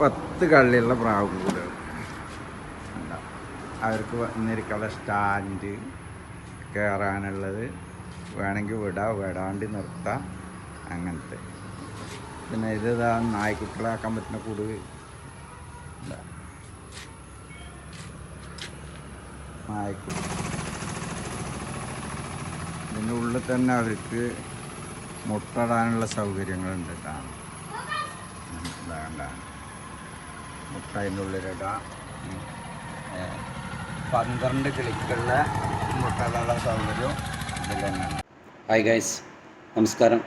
പത്ത് കള്ളിയുള്ള പ്രാവ് കൂടുകൾ അവർക്ക് വന്നിരിക്കാനുള്ള സ്റ്റാൻഡ് കയറാനുള്ളത് വേണമെങ്കിൽ വിടാം വിടാണ്ട് നിർത്താം. അങ്ങനത്തെ. പിന്നെ ഇതാ നായ്ക്കുട്ടികളാക്കാൻ പറ്റുന്ന കൂട്. നായ്ക്കുട്ടി. ഇതിന്റെ ഉള്ളിൽ തന്നെ അവർക്ക് മുട്ടടാനുള്ള സൗകര്യങ്ങളുണ്ട്. കേട്ടോ വേണ്ട മുട്ട അതിന്റെ ഉള്ളിലിടാം ഉം. ഏ, പന്ത്രണ്ട് കിളിക്കുള്ള മുട്ടകളുടെ സൗകര്യം ഇതിൽ തന്നെയാണ് ഹായ് ഗൈസ് നമസ്കാരം.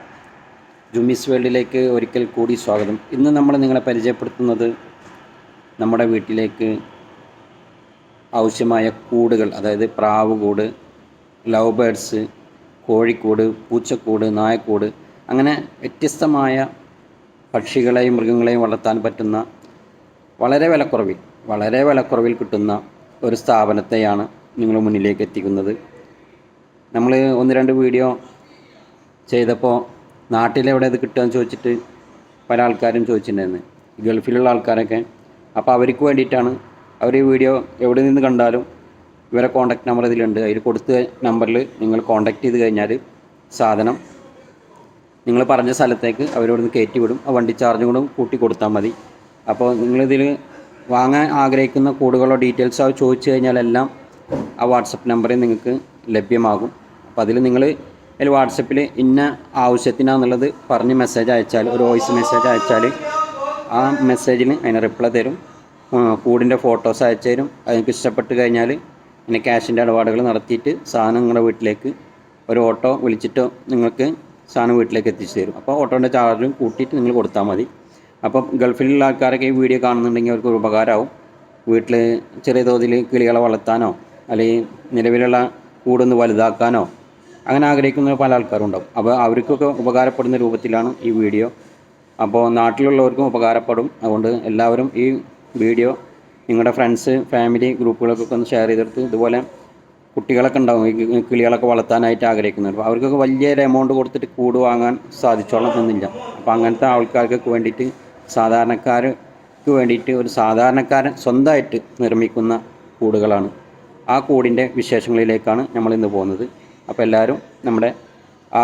ജുമിസ് വേൾഡിലേക്ക് ഒരിക്കൽ കൂടി സ്വാഗതം. ഇന്ന് നമ്മൾ നിങ്ങളെ പരിചയപ്പെടുത്തുന്നത് നമ്മുടെ വീട്ടിലേക്ക് ആവശ്യമായ കൂടുകൾ അതായത് പ്രാവ് കൂട് ലവ് ബേഡ്സ് കോഴിക്കൂട് പൂച്ചക്കൂട് നായക്കൂട് അങ്ങനെ വ്യത്യസ്തമായ പക്ഷികളെയും മൃഗങ്ങളെയും വളർത്താൻ പറ്റുന്ന വളരെ വിലക്കുറവിൽ വളരെ വിലക്കുറവിൽ കിട്ടുന്ന ഒരു സ്ഥാപനത്തെയാണ് നിങ്ങൾ മുന്നിലേക്ക് എത്തിക്കുന്നത്. നമ്മൾ ഒന്ന് രണ്ട് വീഡിയോ ചെയ്തപ്പോൾ നാട്ടിലെവിടെ ഇത് കിട്ടുകയെന്ന് ചോദിച്ചിട്ട് പല ആൾക്കാരും ചോദിച്ചിട്ടുണ്ടായിരുന്നു. ഗൾഫിലുള്ള ആൾക്കാരൊക്കെ. അപ്പോൾ അവർക്ക് വേണ്ടിയിട്ടാണ് അവർ ഈ വീഡിയോ എവിടെ നിന്ന് കണ്ടാലും ഇവരെ കോൺടാക്ട് നമ്പർ ഇതിലുണ്ട്. അതിൽ കൊടുത്ത നമ്പറിൽ നിങ്ങൾ കോൺടാക്ട് ചെയ്ത് കഴിഞ്ഞാൽ സാധനം നിങ്ങൾ പറഞ്ഞ സ്ഥലത്തേക്ക് അവരോട് കയറ്റി വിടും ആ വണ്ടി ചാർജും കൂടെ കൂട്ടി കൊടുത്താൽ മതി. അപ്പോൾ നിങ്ങളിതിൽ വാങ്ങാൻ ആഗ്രഹിക്കുന്ന കൂടുകളോ ഡീറ്റെയിൽസോ ചോദിച്ചു കഴിഞ്ഞാലെല്ലാം ആ വാട്സപ്പ് നമ്പറിൽ നിങ്ങൾക്ക് ലഭ്യമാകും. അപ്പോൾ അതിൽ നിങ്ങൾ അതിൽ വാട്സപ്പിൽ ഇന്ന ആവശ്യത്തിനാന്നുള്ളത് പറഞ്ഞ് മെസ്സേജ് അയച്ചാൽ ഒരു വോയിസ് മെസ്സേജ് അയച്ചാൽ ആ മെസ്സേജിന് അതിന് റിപ്ലൈ തരും. കൂടിന്റെ ഫോട്ടോസ് അയച്ചു തരും. അതിനക്ക് ഇഷ്ടപ്പെട്ട് കഴിഞ്ഞാൽ പിന്നെ ക്യാഷിന്റെ ഇടപാടുകൾ നടത്തിയിട്ട് സാധനം നിങ്ങളുടെ വീട്ടിലേക്ക് ഒരു ഓട്ടോ വിളിച്ചിട്ടോ നിങ്ങൾക്ക് സാധനം വീട്ടിലേക്ക് എത്തിച്ചു തരും. അപ്പോൾ ഓട്ടോന്റെ ചാർജും കൂട്ടിയിട്ട് നിങ്ങൾ കൊടുത്താൽ മതി. അപ്പം ഗൾഫിലുള്ള ആൾക്കാരൊക്കെ ഈ വീഡിയോ കാണുന്നുണ്ടെങ്കിൽ അവർക്ക് ഉപകാരമാവും. വീട്ടിൽ ചെറിയ തോതിൽ കിളികളെ വളർത്താനോ അല്ലെങ്കിൽ നിലവിലുള്ള കൂടൊന്ന് വലുതാക്കാനോ അങ്ങനെ ആഗ്രഹിക്കുന്ന പല ആൾക്കാരും ഉണ്ടാവും. അപ്പോൾ അവർക്കൊക്കെ ഉപകാരപ്പെടുന്ന രൂപത്തിലാണ് ഈ വീഡിയോ. അപ്പോൾ നാട്ടിലുള്ളവർക്കും ഉപകാരപ്പെടും. അതുകൊണ്ട് എല്ലാവരും ഈ വീഡിയോ നിങ്ങളുടെ ഫ്രണ്ട്സ് ഫാമിലി ഗ്രൂപ്പുകളൊക്കെ ഒന്ന് ഷെയർ ചെയ്തെടുത്ത് ഇതുപോലെ കുട്ടികളൊക്കെ ഉണ്ടാവും ഈ കിളികളൊക്കെ വളർത്താനായിട്ട് ആഗ്രഹിക്കുന്നവർ. അപ്പോൾ അവർക്കൊക്കെ വലിയൊരു എമൗണ്ട് കൊടുത്തിട്ട് കൂട് വാങ്ങാൻ സാധിച്ചോളം എന്നില്ല. അപ്പോൾ അങ്ങനത്തെ ആൾക്കാർക്കൊക്കെ വേണ്ടിയിട്ട് സാധാരണക്കാർക്ക് വേണ്ടിയിട്ട് ഒരു സാധാരണക്കാരൻ സ്വന്തമായിട്ട് നിർമ്മിക്കുന്ന കൂടുകളാണ്. ആ കൂടിന്റെ വിശേഷങ്ങളിലേക്കാണ് നമ്മൾ ഇന്ന് പോകുന്നത്. അപ്പോൾ എല്ലാവരും നമ്മുടെ ആ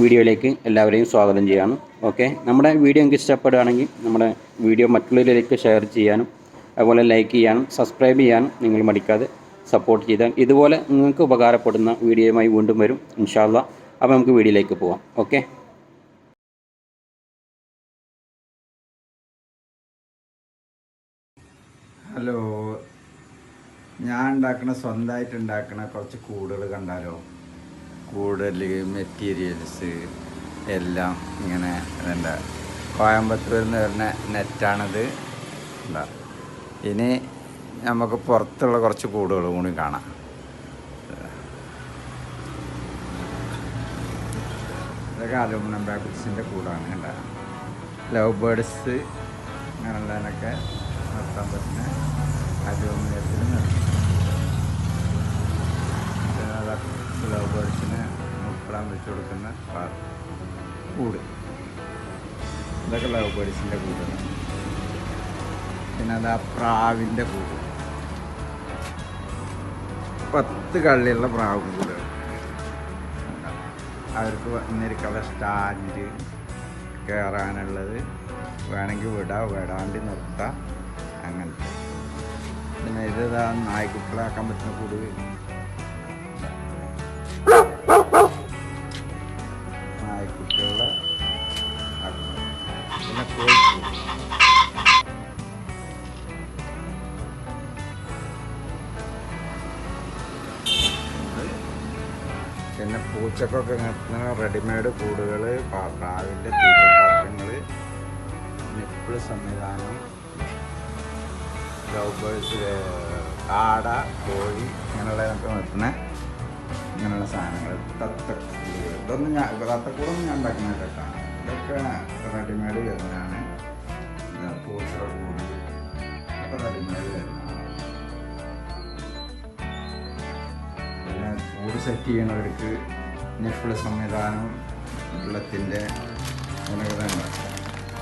വീഡിയോയിലേക്ക് എല്ലാവരെയും സ്വാഗതം ചെയ്യാണ്. ഓക്കെ നമ്മുടെ വീഡിയോ എനിക്ക് ഇഷ്ടപ്പെടുകയാണെങ്കിൽ നമ്മുടെ വീഡിയോ മറ്റുള്ളവരിലേക്ക് ഷെയർ ചെയ്യാനും അതുപോലെ ലൈക്ക് ചെയ്യാനും സബ്സ്ക്രൈബ് ചെയ്യാനും നിങ്ങൾ മടിക്കാതെ സപ്പോർട്ട് ചെയ്താൽ ഇതുപോലെ നിങ്ങൾക്ക് ഉപകാരപ്പെടുന്ന വീഡിയോയുമായി വീണ്ടും വരും ഇൻഷാല്ല അപ്പോൾ നമുക്ക് വീഡിയോയിലേക്ക് പോവാം. Okay hello. ഞാൻ ഉണ്ടാക്കുന്ന സ്വന്തമായിട്ട് ഉണ്ടാക്കുന്ന കുറച്ച് കൂടുകൾ കണ്ടാലോ? കൂടുതൽ മെറ്റീരിയൽസ് എല്ലാം ഇങ്ങനെ എന്താ കോയമ്പത്തൂരിൽ നിന്ന് വരുന്ന നെറ്റാണിത് എന്താ ഇനി നമുക്ക് പുറത്തുള്ള കുറച്ച് കൂടുകൾ കൂടി കാണാം. ഇതൊക്കെ അലൂമിനം ബാബിൾസിന്റെ കൂടാണ് കണ്ട. ലവ് ബേഡ്സ് അങ്ങനെയുള്ളതിനൊക്കെ നിർത്താൻ പറ്റുന്ന അലൂമിനിയത്തിൽ നിർത്തും ലവ് മുപ്പടാൻ വെച്ച് കൊടുക്കുന്ന കൂട്. ഇതൊക്കെ ലവ് ബേഡ്സിന്റെ കൂടാണ്. പിന്നെ അതാ പ്രാവിന്റെ കൂട്. പത്ത് കള്ളിയുള്ള പ്രാവ് കൂടുകൾ അവർക്ക് ഇന്നിരിക്കുള്ള സ്റ്റാൻഡ് കയറാനുള്ളത് വേണമെങ്കിൽ വിടാം. വിടാണ്ട് നിർത്താം. ഇത് നായ്ക്കുട്ടികളാക്കാൻ പറ്റുന്ന കൂട്. നായ്ക്കുട്ടികളെ. പിന്നെ കോഴിക്കൂട്. പിന്നെ പൂച്ചക്കൊക്കെ നിർത്തുന്ന റെഡിമെയ്ഡ് കൂടുകൾ പ്രാവിന്റെ തീറ്റപ്പാത്രങ്ങൾ നിപ്പിൾ സംവിധാനം. ലവ് കാട കോഴി ഇങ്ങനെയുള്ളതൊക്കെ നിർത്തുന്ന ഇങ്ങനെയുള്ള സാധനങ്ങൾ തത്ത ഇതൊന്നും ഞാൻ തത്തക്കൂടൊന്നും ഞാൻ ഉണ്ടാക്കുന്ന കേട്ടോ. ഇതൊക്കെ റെഡിമെയ്ഡ് വരുന്നതാണ്. പൂച്ചയുടെ കൂട്. ഒക്കെ റെഡിമെയ്ഡ് വരുന്നതാണ്. പിന്നെ കൂട് സെറ്റ് ചെയ്യുന്നവർക്ക് നിപ്പിൾ സംവിധാനം വെള്ളത്തിന്റെ തന്നെ.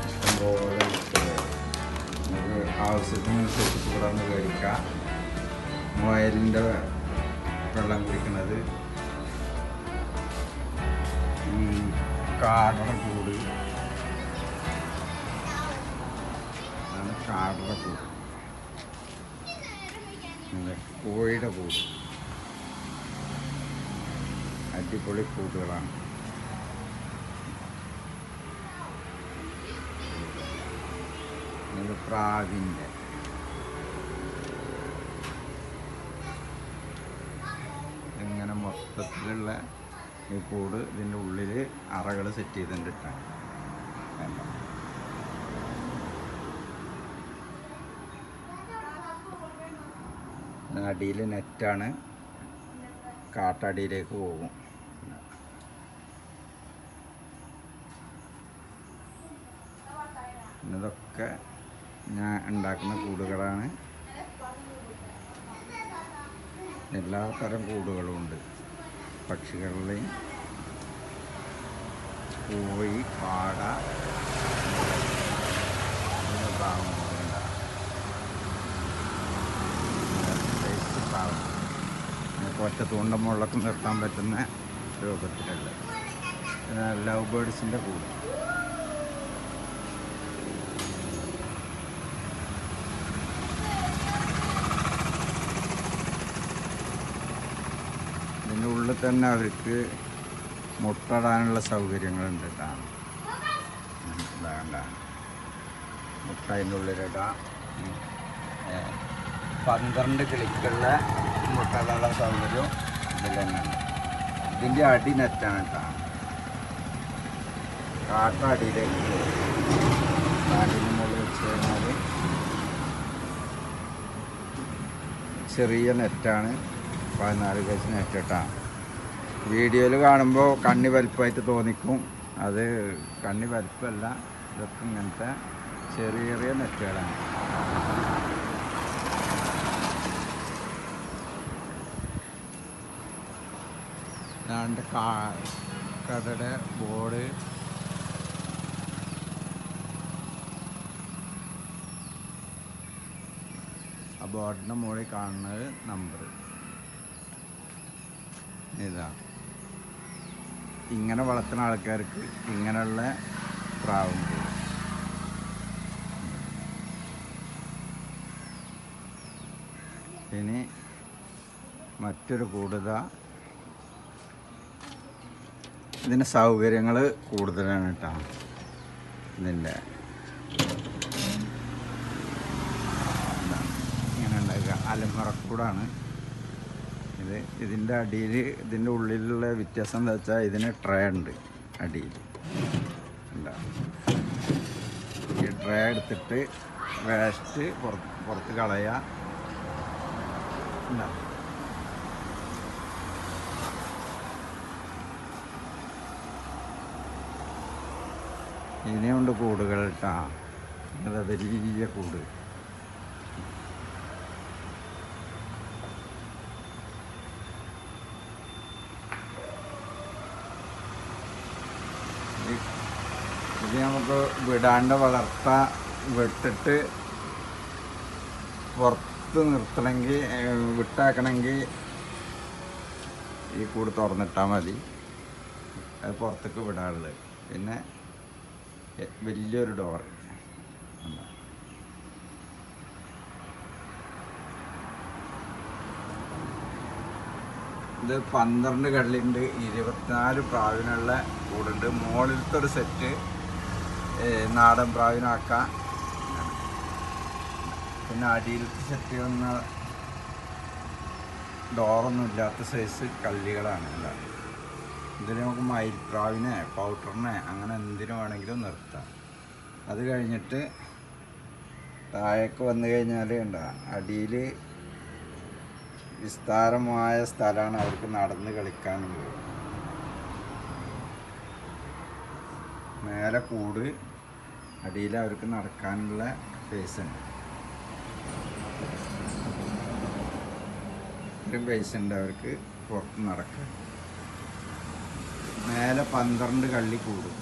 ഇഷ്ടംപോലെ. ആവശ്യത്തിനനുസരിച്ച് തുടർന്ന് കഴിക്കാം വയലിന്റെ വെള്ളം കുടിക്കുന്നത് കാടറ കൂട് അതാണ് കാടറ കൂട് കോഴിയുടെ കൂട് അടിപൊളി കൂടുകളാണ് ഇത് പ്രാവിന്റെ. ഇങ്ങനെ മൊത്തത്തിലുള്ള ഈ കൂട് ഇതിന്റെ ഉള്ളിൽ അറകൾ സെറ്റ് ചെയ്തിട്ടുണ്ട് അടിയിൽ നെറ്റാണ്. കാട്ടടിയിലേക്ക് പോകും. ഇതൊക്കെ ഞാൻ ഉണ്ടാക്കുന്ന കൂടുകളാണ്. എല്ലാ തരം കൂടുകളും ഉണ്ട്. പക്ഷികളുടെയും കോഴി പാട ഒറ്റ തൂണ്ട മുള്ളക്കും നിർത്താൻ പറ്റുന്ന രൂപത്തിലുള്ള ലവ് ബേഡ്സിന്റെ കൂട് ഇതിന്റെ ഉള്ളിൽ തന്നെ അവർക്ക് മുട്ടടാനുള്ള സൗകര്യങ്ങളുണ്ട് കേട്ടോ. മുട്ട അതിന്റെ ഉള്ളിലിടാം പന്ത്രണ്ട് കിളിക്കുള്ള മുട്ടടാനുള്ള സൗകര്യം ഇതിൽ തന്നെ ഉണ്ട് ഇതിന്റെ അടി നെറ്റാണ് കേട്ടോ. കാട്ട വെച്ച് കഴിഞ്ഞാൽ ചെറിയ നെറ്റാണ്. പതിനാല് കേസ് നെറ്റ് വീഡിയോയിൽ കാണുമ്പോൾ കണ്ണി വലുപ്പമായിട്ട് തോന്നിക്കും. അത് കണ്ണി വലുപ്പമല്ല ഇതൊക്കെ ഇങ്ങനത്തെ ചെറിയ ചെറിയ നെറ്റുകളാണ്. ഇതാണ്ട് കാ ബോർഡ്. ആ ബോർഡിന്റെ മുകളിൽ കാണുന്നത് നമ്പർ ഇതാ. ഇങ്ങനെ വളർത്തുന്ന ആൾക്കാർക്ക് ഇങ്ങനെയുള്ള പ്രാവും ഇനി മറ്റൊരു കൂടുത. ഇതിന് സൗകര്യങ്ങൾ കൂടുതലാണ് കേട്ടോ. ഇതിന്റെ ഇങ്ങനെ ഉണ്ടാക്കുക. അലമുറക്കൂടാണ്. ഇത് ഇതിന്റെ അടിയിൽ ഇതിന്റെ ഉള്ളിലുള്ള വ്യത്യാസം എന്താ വെച്ചാൽ ഇതിന് ട്രേ ഉണ്ട് അടിയിൽ. ഈ ട്രേ എടുത്തിട്ട് വേസ്റ്റ് പുറത്ത് പുറത്ത് കളയുക ഇതിനെ കൊണ്ട് കൂടുകൾ കേട്ടാ വലിയ കൂട് ഇത് ഇത് നമുക്ക് വിടാണ്ട് വളർത്ത വിട്ടിട്ട് പുറത്ത് നിർത്തണമെങ്കിൽ വിട്ടാക്കണമെങ്കിൽ ഈ കൂട് തുറന്നിട്ടാൽ മതി. അത് പുറത്തേക്ക് വിടാറുള്ളത് പിന്നെ വലിയൊരു ഡോർ ഇത് പന്ത്രണ്ട് കള്ളിയുണ്ട് ഇരുപത്തിനാല് പ്രാവിനുള്ള കൂടുണ്ട്. മുകളിലത്തെ ഒരു സെറ്റ് നാടൻ പ്രാവിനാക്കാം. പിന്നെ അടിയിലത്തെ സെറ്റ് വന്ന ഡോറൊന്നും ഇല്ലാത്ത സൈസ് കള്ളികളാണ് എല്ലാം ഇതിൽ നമുക്ക് മയിൽപ്രാവിനെ പൗഡറിനെ അങ്ങനെ എന്തിനു വേണമെങ്കിലും നിർത്താം. അത് കഴിഞ്ഞിട്ട് താഴേക്ക് വന്നു കഴിഞ്ഞാൽ ഉണ്ടാ അടിയിൽ വിസ്താരമായ സ്ഥലമാണ് അവർക്ക് നടന്ന് കളിക്കാനുള്ളത്. മേലെ കൂട് അടിയിൽ അവർക്ക് നടക്കാനുള്ള സ്പേസ് ഉണ്ട്. ഇത്രയും പൈസ ഉണ്ട് അവർക്ക് പുറത്ത് നടക്കാൻ. മേലെ പന്ത്രണ്ട് കള്ളി കൂടും.